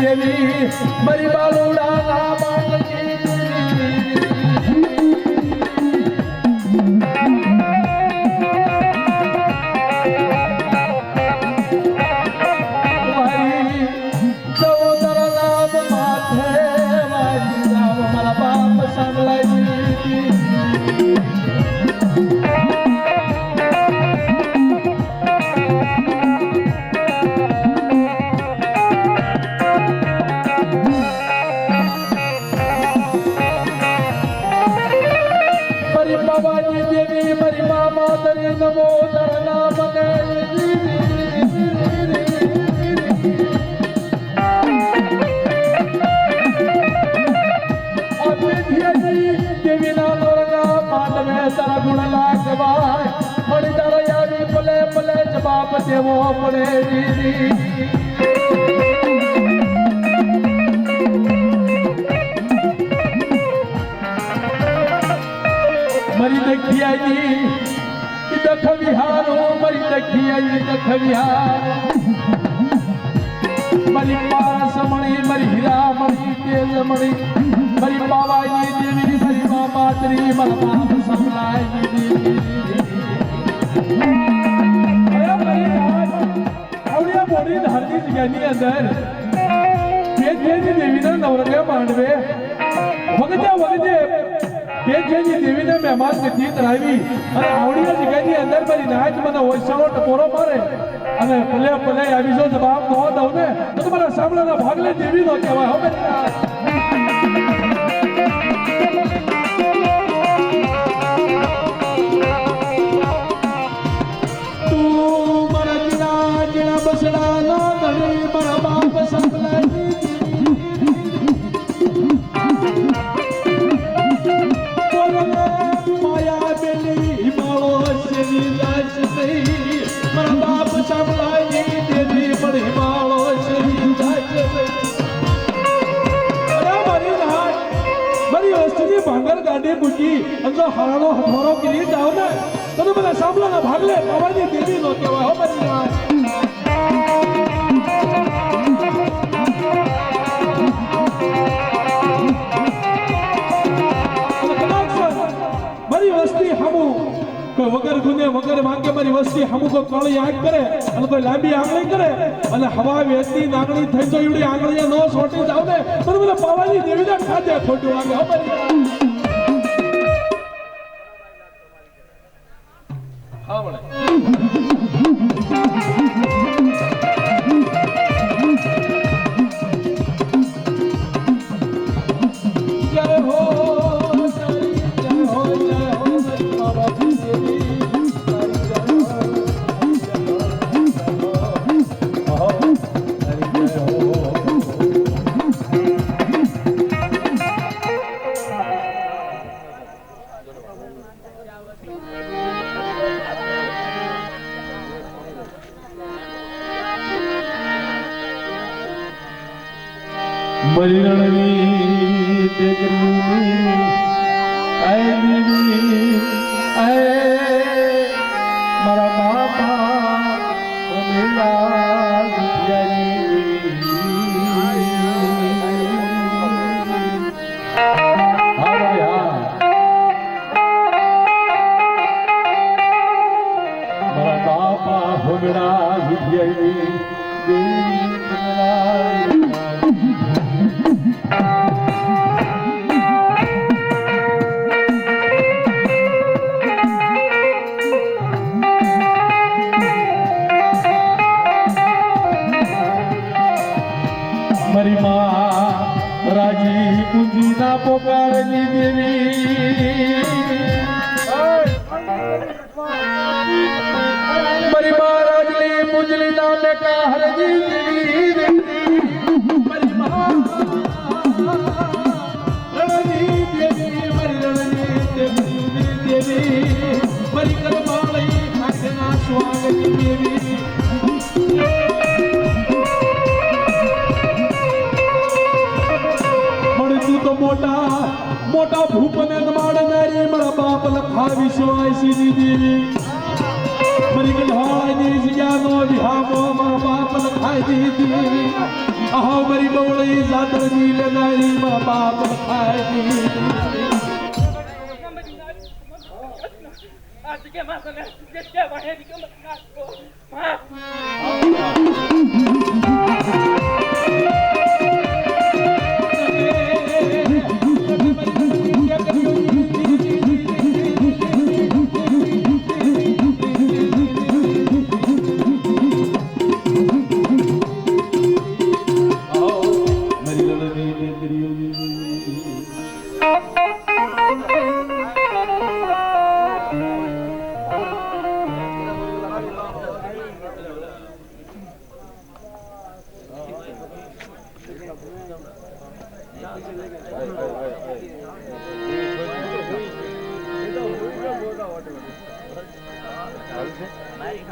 દેવી મારી બાલુડાના તરી નમો ધરના મને તારા ગુણ લાગવાય. મળી તારા યારી પલે પલે જવાબ દેવો પડે દીદી. દખ વિહારો મરી દખિયાઈ દખ વિહાર મરી પારસ મણી મરી હીરા મણી તેજ મણી મરી બાવાઈ દેવી મરી મા માતરી મર રાજ આવડિયા બોડી ધારની જગ્યાની માંડવે વગતે વગતે તે જેની દેવીને મહેમાન ગતિ કરાવી અને આવડીના જગ્યાની અંદર મારી નાચ મને ઓછાનો ટકોરો મારે. અને ભલે ભલે આવી જો જવાબ ન દઉં ને, તો તમારા સાંભળાના ભાગલે દેવી નો કહેવાય હવે બસડા ના ધણી મારા મારા બાપ સાંભળાય દેવી પડી માળો થઈ અરે મારી વસ્તુની ભાંગર ગાડી મૂકી, અને જો હારાનો હથોરો કરી ભાગલે બાબાની દેવી નો કહેવાય ગુને વગર માંગે મારી વસ્તી હામુ કાળી આંખ કરે. અને કોઈ લાંબી આંગળી કરે. અને હવા વેચતી નાગણી થઈ તો એવડી આંગળી નો સોટી જાવ ને. તો મને પાવાની દેવીને ખાતે ખોટું લાગે હો મરણની આય મારા મારી માં રાજી કુંજી ના પોકારની દેવી. મારી માં રાજલી કા હરજી મોટા મોટા ભૂપને માડનારી મારા બાપ લખા વિશ્વાય સીધી દેવી મરી ગઈ હાળની જગ્યાનો વિહામો મારા બાપ લખાઈ દીધી. આહો, મારી બવળી સાતરજી લેનારી મારા બાપ ખાયની આ જગ્યામાં તને જગ્યા વાહેરી ગમત મારી